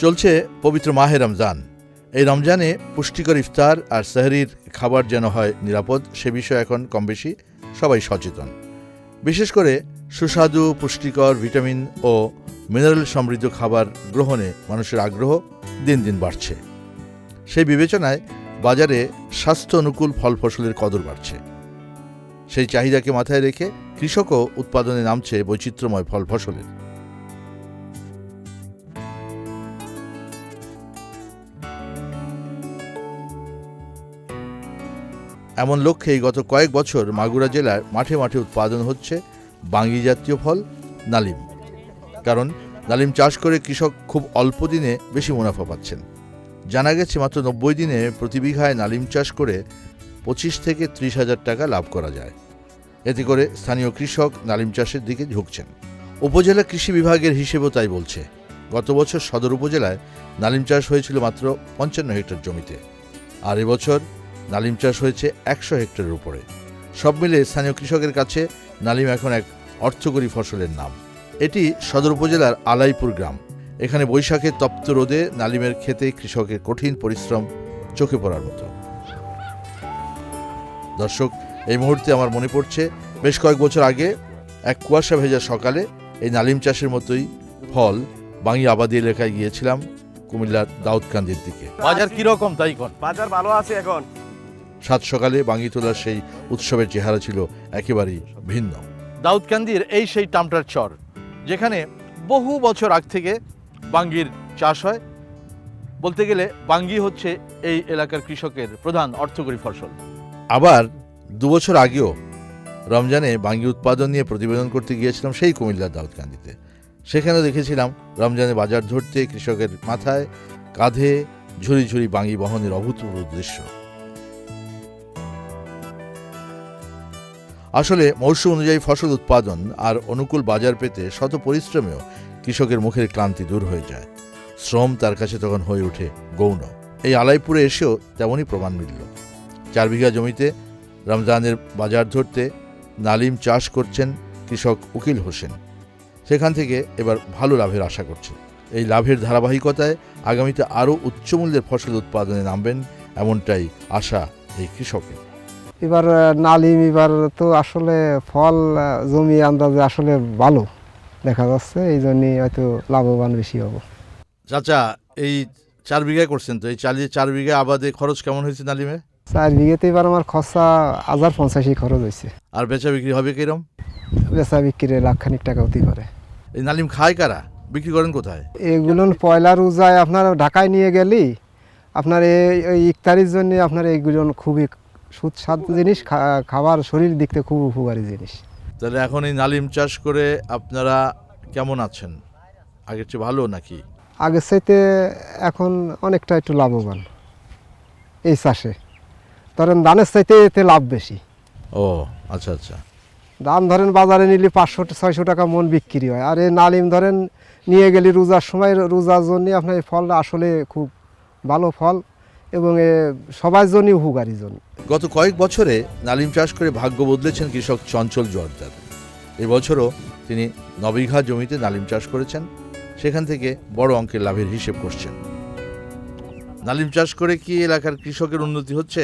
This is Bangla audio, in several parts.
চলছে পবিত্র মাহে রমজান। এই রমজানে পুষ্টিকর ইফতার আর সেহরির খাবার যেন হয় নিরাপদ, সে বিষয়ে এখন কম বেশি সবাই সচেতন। বিশেষ করে সুস্বাদু, পুষ্টিকর ভিটামিন ও মিনারেল সমৃদ্ধ খাবার গ্রহণে মানুষের আগ্রহ দিন দিন বাড়ছে। সেই বিবেচনায় বাজারে স্বাস্থ্য অনুকূল ফল ফসলের কদর বাড়ছে। সেই চাহিদাকে মাথায় রেখে কৃষকও উৎপাদনে নামছে বৈচিত্র্যময় ফল ফসলের। এমন লক্ষ্যেই গত কয়েক বছর মাগুরা জেলার মাঠে মাঠে উৎপাদন হচ্ছে বাঙ্গি জাতীয় ফল, নালিম। কারণ নালিম চাষ করে কৃষক খুব অল্প দিনে বেশি মুনাফা পাচ্ছেন। জানা গেছে মাত্র নব্বই দিনে প্রতি বিঘায় নালিম চাষ করে পঁচিশ থেকে ত্রিশ হাজার টাকা লাভ করা যায়। এতে করে স্থানীয় কৃষক নালিম চাষের দিকে ঝুঁকছেন। উপজেলা কৃষি বিভাগের হিসেবেও তাই বলছে। গত বছর সদর উপজেলায় নালিম চাষ হয়েছিল মাত্র পঞ্চান্ন হেক্টর জমিতে। আর এবছর নালিম চাষ হয়েছে একশো হেক্টরের উপরে। সব মিলে স্থানীয় কৃষকের কাছে নালিম এখন এক অর্থকরী ফসলের নাম। এটি সদর উপজেলার আলাইপুর গ্রাম। এখানে বৈশাখের তপ্ত রোদে নালিমের খেতে কৃষকের কঠিন পরিশ্রম চোখে পড়ার মতো। দর্শক এই মুহূর্তে আমার মনে পড়ছে বেশ কয়েক বছর আগে এক কুয়াশা ভেজা সকালে এই নালিম চাষের মতোই ফল বাঙি আবাদি এলাকায় গিয়েছিলাম কুমিল্লার দাউদকান্দির দিকে। বাজার কীরকম তাই কোন? বাজার ভালো আছে এখন। সাত সকালে বাঙ্গি তোলার সেই উৎসবের চেহারা ছিল একেবারেই ভিন্ন। দাউদকান্দির এই সেই টামটার চর যেখানে বহু বছর আগ থেকে বাঙ্গির চাষ হয়। বলতে গেলে বাঙ্গি হচ্ছে এই এলাকার কৃষকের প্রধান অর্থকরী ফসল। আবার দুবছর আগেও রমজানে বাঙ্গি উৎপাদন নিয়ে প্রতিবেদন করতে গিয়েছিলাম সেই কুমিল্লার দাউদকান্দিতে সেখানে দেখেছিলাম রমজানে বাজার ধরতে কৃষকের মাথায় কাঁধে ঝুড়ি ঝুড়ি বাঙ্গি বহনের অভূতপূর্ব দৃশ্য। আসলে মৌসুম অনুযায়ী ফসল উৎপাদন আর অনুকূল বাজার পেতে শত পরিশ্রমেও কৃষকের মুখের ক্লান্তি দূর হয়ে যায়। শ্রম তার কাছে তখন হয়ে ওঠে গৌণ। এই আলাইপুরে এসেও তেমনই প্রমাণ মিলল। চার বিঘা জমিতে রমজানের বাজার ধরতে নালিম চাষ করছেন কৃষক উকিল হোসেন। সেখান থেকে এবার ভালো লাভের আশা করছেন। এই লাভের ধারাবাহিকতায় আগামীতে আরও উচ্চমূল্যের ফসল উৎপাদনে নামবেন এমনটাই আশা এই কৃষকের। এবার নালিম এবার তো আসলে ফল জমি আন্দাজে আসলে ভালো দেখা যাচ্ছে এই জন্যই হয়তো লাভবান বেশি হব। চাচা এই চার বিঘায় করছেন তো এই চালিয়ে চার বিঘা আবাদে খরচ কেমন হয়েছে নালিমে? চার বিঘেতে এবার আমার খরচা হাজার পঞ্চাশই খরচ হয়েছে। আর বেচা বিক্রি হবে কিরম? বেচা বিক্রি লাখ খানিক টাকা হতে পারে। এই নালিম খায় কারা? বিক্রি করেন কোথায়? এগুলো পয়লা রোজায় আপনার ঢাকায় নিয়ে গেলি আপনার এই এই ইফতারির জন্য আপনার এইগুলো খুবই সুস্বাদু জিনিস খাবার শরীর দিক থেকে খুব উপকারী জিনিস। তাহলে এখন এই নালিম চাষ করে আপনারা কেমন আছেন? আগের চেয়ে ভালো নাকি? আগের চাইতে এখন অনেকটা একটু লাভবান এই চাষে। ধরেন ধানের চাইতে এতে লাভ বেশি। ও আচ্ছা আচ্ছা। দাম ধরেন বাজারে নিলে পাঁচশো ছয়শো টাকা মন বিক্রি হয়। আর এই নালিম ধরেন নিয়ে গেলে রোজার সময় রোজার জন্য আপনার এই ফলটা আসলে খুব ভালো ফল। এবং এ সবার জন্যই উপকারী জন্য। গত কয়েক বছরে নালিম চাষ করে ভাগ্য বদলেছেন কৃষক চঞ্চল জোয়ারদার। এবছরও তিনি নবিঘা জমিতে নালিম চাষ করেছেন সেখান থেকে বড় অঙ্কের লাভের হিসেব করছেন। নালিম চাষ করে কি এলাকার কৃষকের উন্নতি হচ্ছে?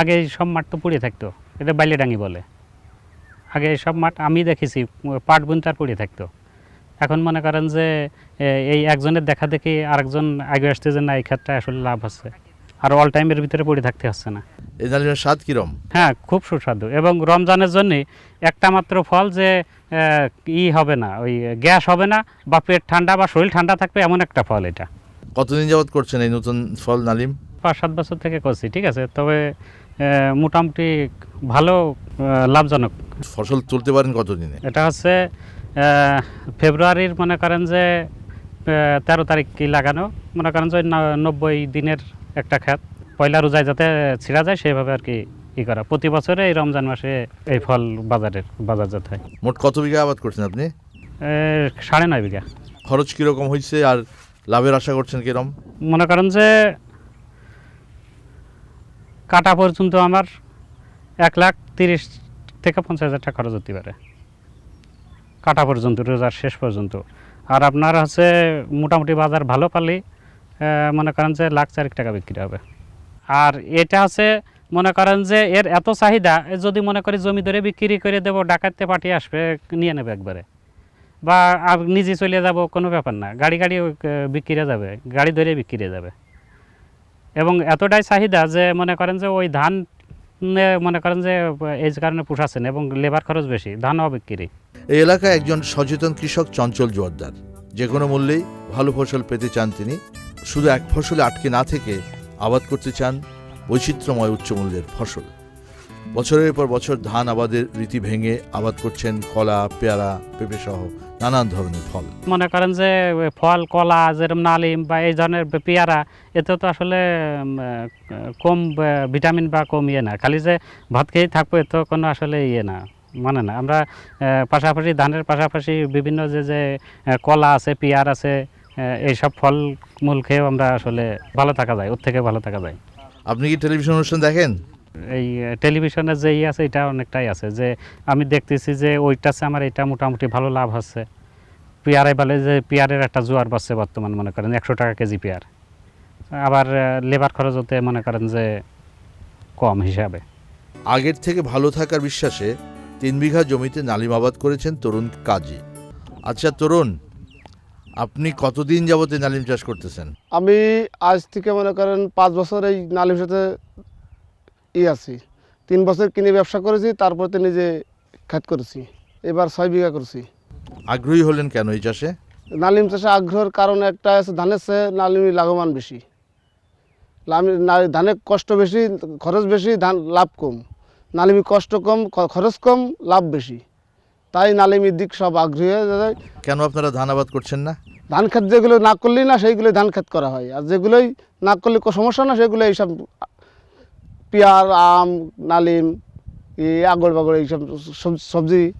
আগে সব মাঠ তো পড়ে থাকতো এটা বাইলেডাঙ্গি বলে। আগে সব মাঠ আমি দেখেছি পাট বুনতার পড়ে থাকতো। এখন মনে করেন যে এই একজনের দেখা দেখি আরেকজন আগে আসতে যে না এই ক্ষেত্রে আসলে লাভ হচ্ছে আর অল টাইমের ভিতরে পড়ে থাকতে হচ্ছে না। এই নালিমের স্বাদ কিরম? হ্যাঁ খুব সুস্বাদু। এবং রমজানের জন্য একটা মাত্র ফল যে ই হবে না ওই গ্যাস হবে না বা পেট ঠান্ডা বা শরীর ঠান্ডা থাকবে এমন একটা ফল এটা। কতদিন যাবত করছেন এই নতুন ফল নালিম? পাঁচ সাত বছর থেকে করছি ঠিক আছে? তবে মোটামুটি ভালো লাভজনক। ফসল তুলতে পারেন কতদিনে? এটা হচ্ছে ফেব্রুয়ারির মনে করেন যে তেরো তারিখ কি লাগানো মনে করেন যে ওই নব্বই দিনের একটা খাত পয়লা রোজায় যাতে ছিঁড়া যায় সেভাবে আর কি ই করা। প্রতি বছরে এই রমজান মাসে এই ফল বাজারের বাজারজাত হয়। মোট কত বিঘা আবাদ করছেন আপনি? সাড়ে নয় বিঘা। খরচ কীরকম হয়েছে আর লাভের আশা করছেন কিরম মনে করেন যে কাটা পর্যন্ত আমার এক লাখ তিরিশ থেকে পঞ্চাশ হাজার টাকা খরচ হতে পারে। কাটা পর্যন্ত রোজার শেষ পর্যন্ত। আর আপনার হচ্ছে মোটামুটি বাজার ভালো পালে মনে করেন যে লাখ চারেক টাকা বিক্রি হবে। আর এটা আছে, মনে করেন যে এর এত চাহিদা যদি মনে করি জমি ধরে বিক্রি করে দেবো ডাকাতে পাঠিয়ে আসবে, নিয়ে নেবে একবারে। বা নিজে চলে যাব, কোনো ব্যাপার না। গাড়ি গাড়ি বিক্রি যাবে, গাড়ি ধরে বিক্রি যাবে। এবং এতটাই চাহিদা যে মনে করেন যে ওই ধান মনে করেন যে, এই কারণে পোষাচ্ছেন এবং লেবার খরচ বেশি, ধানও বিক্রি। এই এলাকায় একজন সচেতন কৃষক চঞ্চল জোয়ারদার। যে কোনো মূল্যেই ভালো ফসল পেতে চান তিনি। শুধু এক ফসলে আটকে না থেকে আবাদ করতে চান বৈচিত্র্যময় উচ্চমূল্যের ফসল। বছরের পর বছর ধান আবাদের রীতি ভেঙে আবাদ করছেন কলা, পেয়ারা পেঁপে সহ নানান ধরনের ফল। মনে করেন যে, ফল, কলা, যেরকম নালিম বা এই ধরনের পেয়ারা, এতে তো আসলে কম ভিটামিন বা কম ইয়ে না। খালি যে ভাত খেয়েই থাকব, এ তো কোনো আসলে ইয়ে না মানে না। আমরা পাশাপাশি ধানের পাশাপাশি বিভিন্ন যে যে কলা আছে, পেয়ার আছে এইসব ফল মূল খেয়েও আমরা আসলে ভালো থাকা যায় ওর থেকে ভালো থাকা যায়। আপনি কি টেলিভিশন অনুষ্ঠান দেখেন? এই টেলিভিশনে যে ই আছে এটা অনেকটাই আছে। যে আমি দেখতেছি যে ওইটাছে আমার এটা মোটামুটি ভালো লাভ হচ্ছে। পেয়ারে বলে যে পেয়ারের একটা জোয়ার বাড়ছে বর্তমান মনে করেন একশো টাকা কেজি পেয়ার। আবার লেবার খরচ হতে মনে করেন যে কম হিসাবে। আগের থেকে ভালো থাকার বিশ্বাসে তিন বিঘা জমিতে নালিম আবাদ করেছেন তরুণ কাজী। আচ্ছা তরুণ আপনি কতদিন যাবতে নালিম চাষ করতেছেন? আমি আজ থেকে মনে করেন পাঁচ বছর এই নালিম সাথে ই আছি। তিন বছর কিনে ব্যবসা করেছি তারপরে তো নিজে খাত করেছি। এবার ছয় বিঘা করেছি। আগ্রহী হলেন কেন এই চাষে? নালিম চাষে আগ্রহের কারণ একটা আছে ধানের চেয়ে নালিমি লাভবান বেশি। লামি- না- ধানে কষ্ট বেশি খরচ বেশি ধান লাভ কম। নালিমি কষ্ট কম খরচ কম লাভ বেশি। তাই নালিমির দিক সব আগ্রহী হয়ে যায়। কেন আপনারা ধান আবাদ করছেন না? ধান ক্ষেত যেগুলো না করলেই না সেইগুলোই ধান খেত করা হয়। আর যেগুলোই না করলে কোনো সমস্যা না সেগুলো এইসব পেয়ার আম নালিম এই আগড় বাগড় এইসব সব- সবজি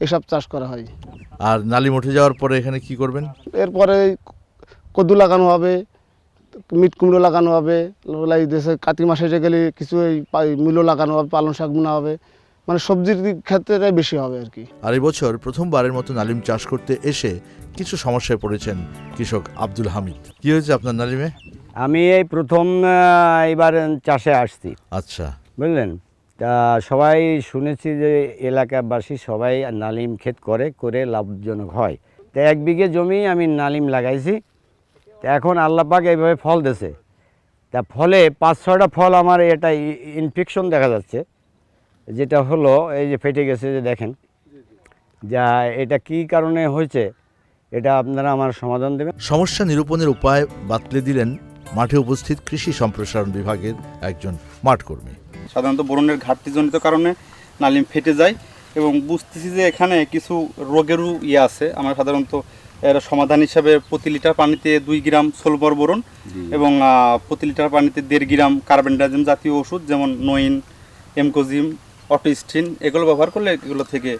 এসব চাষ করা হয়। আর নালিম উঠে যাওয়ার পরে এখানে কি করবেন? এরপরে কদু লাগানো হবে মিট কুমড়ো লাগানো হবে দেশে কার্তিক মাসে গেলে কিছু এই পা- মূলো লাগানো হবে পালং শাক বোনা হবে। মানে সবজির দিক ক্ষেত্রে বেশি হবে আর কি। আর এই বছর প্রথমবারের মতো নালিম চাষ করতে এসে কিছু সমস্যায় পড়েছেন কৃষক আব্দুল হামিদ। কি হয়েছে আপনার নালিমে? আমি এই প্রথম এবার চাষে আসছি। আচ্ছা। বুঝলেন? তা সবাই শুনেছি যে এলাকাবাসী সবাই নালিম ক্ষেত করে করে লাভজনক হয়। তা এক বিঘে জমি আমি নালিম লাগাইছি। তা এখন আল্লাপাক এইভাবে ফল দেছে তা ফলে পাঁচ ছয়টা ফল আমার এটা ইনফেকশন দেখা যাচ্ছে। যেটা হলো এই যে ফেটে গেছে যে দেখেন। যা এটা কি কারণে হয়েছে? এটা আপনারা আমার সমাধান দেবেন। সমস্যা নিরূপণের উপায় বাতলে দিলেন মাঠে উপস্থিত কৃষি সম্প্রসারণ বিভাগের একজন মাঠ কর্মী। সাধারণত বোরনের ঘাটতিজনিত কারণে নালিম ফেটে যায় এবং বুঝতেছি যে এখানে কিছু রোগেরও ইয়ে আছে। আমরা সাধারণত এর সমাধান হিসাবে প্রতি লিটার পানিতে দুই গ্রাম সোলবর বোরন এবং প্রতি লিটার পানিতে দেড় গ্রাম কার্বেন্ডাজম জাতীয় ওষুধ যেমন নইন এমকোজিম অটোস্টিন এগুলো ব্যবহার করলে এগুলো থেকে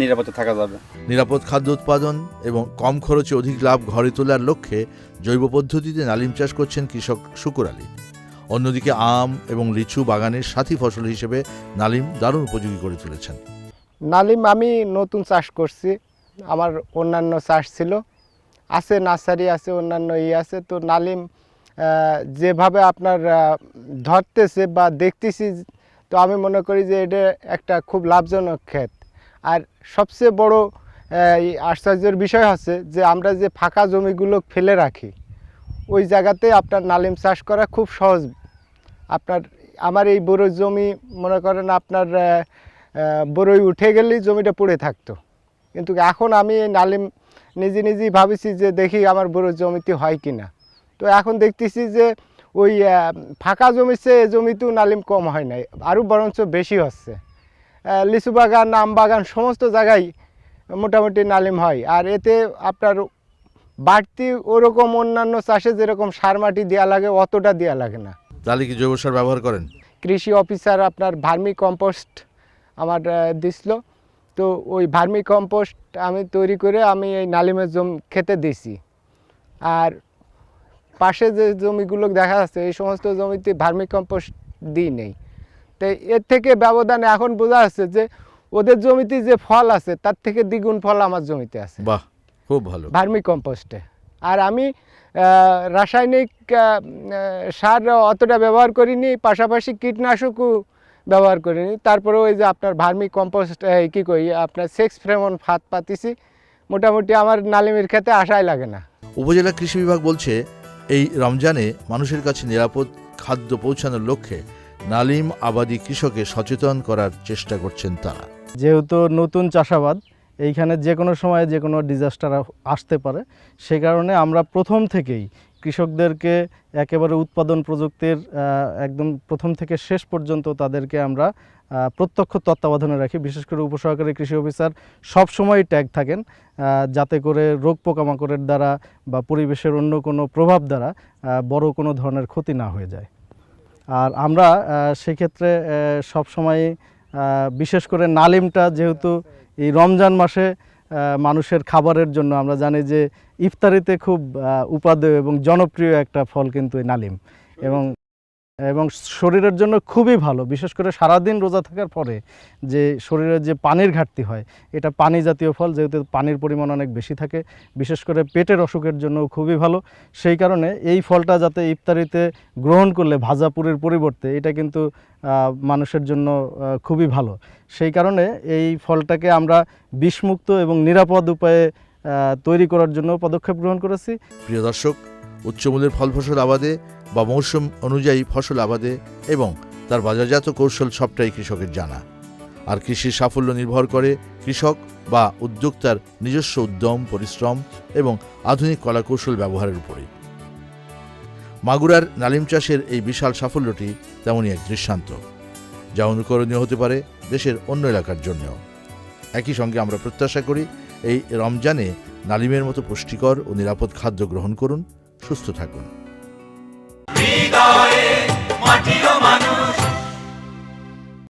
নিরাপদে থাকা যাবে। নিরাপদ খাদ্য উৎপাদন এবং কম খরচে অধিক লাভ ঘরে তোলার লক্ষ্যে জৈব পদ্ধতিতে নালিম চাষ করছেন কৃষক শুকুর আলী। অন্যদিকে আম এবং লিচু বাগানের সাথী ফসল হিসেবে নালিম দারুণ উপযোগী করে তুলেছেন। নালিম আমি নতুন চাষ করছি আমার অন্যান্য চাষ ছিল। আছে নার্সারি আছে অন্যান্য ই আছে তো নালিম যেভাবে আপনার ধরতেছে বা দেখতেছি তো আমি মনে করি যে এটা একটা খুব লাভজনক ক্ষেত। আর সবচেয়ে বড় এই আশ্চর্যের বিষয় হচ্ছে যে আমরা যে ফাঁকা জমিগুলো ফেলে রাখি, ওই জায়গাতে আপনার নালিম চাষ করা খুব সহজ। আপনার, আমার এই বড় জমি মনে করেন আপনার বড়ই উঠে গেলেই জমিটা পড়ে থাকতো। কিন্তু এখন আমি এই নালিম নিজে নিজেই ভাবিছি যে দেখি আমার বড় জমিতে হয় কি না তো এখন দেখতেছি যে ওই ফাঁকা চেয়ে এ জমিতেও নালিম কম হয় নাই আরও বরঞ্চ বেশি হচ্ছে। লিচু বাগান আম বাগান সমস্ত জায়গায় মোটামুটি নালিম হয়। আর এতে আপনার বাড়তি ওরকম অন্যান্য চাষে যেরকম সার মাটি দেওয়া লাগে অতটা দেওয়া লাগে না। তাহলে কি জৈব সার ব্যবহার করেন? কৃষি অফিসার আপনার ভার্মি কম্পোস্ট আমার দিছিল। তো ওই ভার্মি কম্পোস্ট আমি তৈরি করে আমি এই নালিমের জম খেতে দিছি। আর পাশে যে জমিগুলো দেখা যাচ্ছে এই সমস্ত জমিতে ভার্মি কম্পোস্ট দিই নেই। তো এর থেকে ব্যবধান এখন বোঝা যাচ্ছে যে ওদের জমিতে যে ফল আছে তার থেকে দ্বিগুণ ফল আমার জমিতে আছে। বাহ খুব ভালো। ভার্মি কম্পোস্টে। আর আমি রাসায়নিক সার অতটা ব্যবহার করিনি পাশাপাশি কীটনাশকও ব্যবহার করিনি। তারপরে ওই যে আপনার ভার্মি কম্পোস্ট কী কই আপনার সেক্স ফ্রেমন ফাত পাতিছি। মোটামুটি আমার নালিমের খেতে আশাই লাগে না। উপজেলা কৃষি বিভাগ বলছে এই রমজানে মানুষের কাছে নিরাপদ খাদ্য পৌঁছানোর লক্ষ্যে নালিম আবাদি কৃষকে সচেতন করার চেষ্টা করছেন তারা। যেহেতু নতুন চাষাবাদ, এইখানে যে কোনো সময় যে কোনো ডিজাস্টার আসতে পারে, সে কারণে আমরা প্রথম থেকেই কৃষকদেরকে একেবারে উৎপাদন প্রযুক্তির একদম প্রথম থেকে শেষ পর্যন্ত তাদেরকে আমরা প্রত্যক্ষ তত্ত্বাবধানে রাখি। বিশেষ করে উপসহকারী কৃষি অফিসার সবসময় ট্যাগ থাকেন যাতে করে রোগ পোকামাকড়ের দ্বারা বা পরিবেশের অন্য কোনো প্রভাব দ্বারা বড় কোনো ধরনের ক্ষতি না হয়ে যায়। আর আমরা সেক্ষেত্রে সবসময় বিশেষ করে নালিমটা যেহেতু এই রমজান মাসে মানুষের খাবারের জন্য আমরা জানি যে ইফতারিতে খুব উপাদেয় এবং জনপ্রিয় একটা ফল কিন্তু এই নালিম। এবং এবং শরীরের জন্য খুবই ভালো, বিশেষ করে সারাদিন রোজা থাকার পরে যে শরীরের যে পানির ঘাটতি হয়, এটা পানি জাতীয় ফল, যেহেতু পানির পরিমাণ অনেক বেশি থাকে, বিশেষ করে পেটের অসুখের জন্য খুবই ভালো। সেই কারণে এই ফলটা যাতে ইফতারিতে গ্রহণ করলে ভাজা পুরের পরিবর্তে, এটা কিন্তু মানুষের জন্য খুবই ভালো। সেই কারণে এই ফলটাকে আমরা বিষমুক্ত এবং নিরাপদ উপায়ে তৈরি করার জন্য পদক্ষেপ গ্রহণ করেছি। প্রিয় দর্শক উচ্চমূল্যের ফল ফসল আবাদে বা মৌসুম অনুযায়ী ফসল আবাদে এবং তার বাজারজাত কৌশল সবটাই কৃষকের জানা। আর কৃষির সাফল্য নির্ভর করে কৃষক বা উদ্যোক্তার নিজস্ব উদ্যম, পরিশ্রম এবং আধুনিক কলাকৌশল ব্যবহারের উপরে। মাগুরার নালিম চাষের এই বিশাল সাফল্যটি তেমনই এক দৃষ্টান্ত, যা অনুকরণীয় হতে পারে দেশের অন্য এলাকার জন্যও। একই সঙ্গে আমরা প্রত্যাশা করি এই রমজানে নালিমের মতো পুষ্টিকর ও নিরাপদ খাদ্য গ্রহণ করুন। সুস্থ থাকুন। হৃদয়ে মাটি